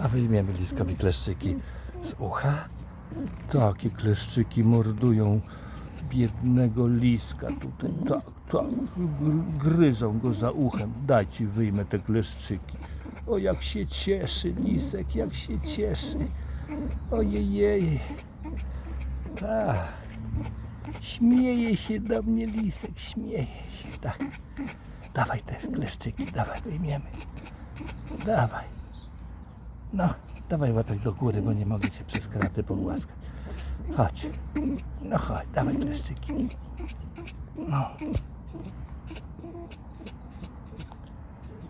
A wyjmiemy liskowi kleszczyki z ucha. Takie kleszczyki mordują biednego liska tutaj. Tak, tak. Gr- Gryzą go za uchem. Daj ci wyjmę te kleszczyki. O jak się cieszy lisek, jak się cieszy. Ojej. Tak. Śmieje się do mnie lisek, śmieje się, tak. Dawaj te kleszczyki, dawaj, wyjmiemy. Dawaj. No, dawaj łapek do góry, bo nie mogę się przez kraty pogłaskać. Chodź. No chodź, dawaj kleszczyki. No.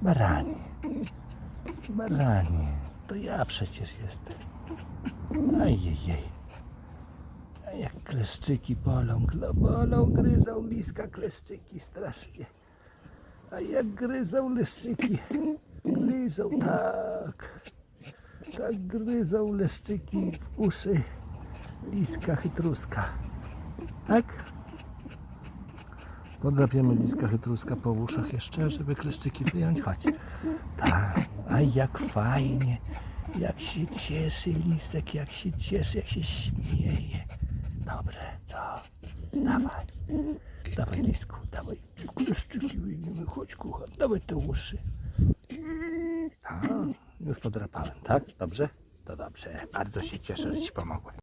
Baranie. Baranie. To ja przecież jestem. Ajejej. A jak kleszczyki bolą, bolą, gryzą liska kleszczyki strasznie. A jak gryzą leszczyki, gryzą tak. Tak gryzą leszczyki w uszy liska chytruska. Tak? Podrapiemy liska chytruska po uszach jeszcze, żeby kleszczyki wyjąć. Chodź. Tak. A jak fajnie. Jak się cieszy listek, jak się cieszy, jak się śmieje. Dobrze, co? Dawaj. Dawaj lisku, dawaj. Kleszczyki wyjmiemy, chodź kucha. Dawaj te uszy. Już podrapałem, tak? Dobrze? To dobrze. Bardzo się cieszę, że ci pomogłem.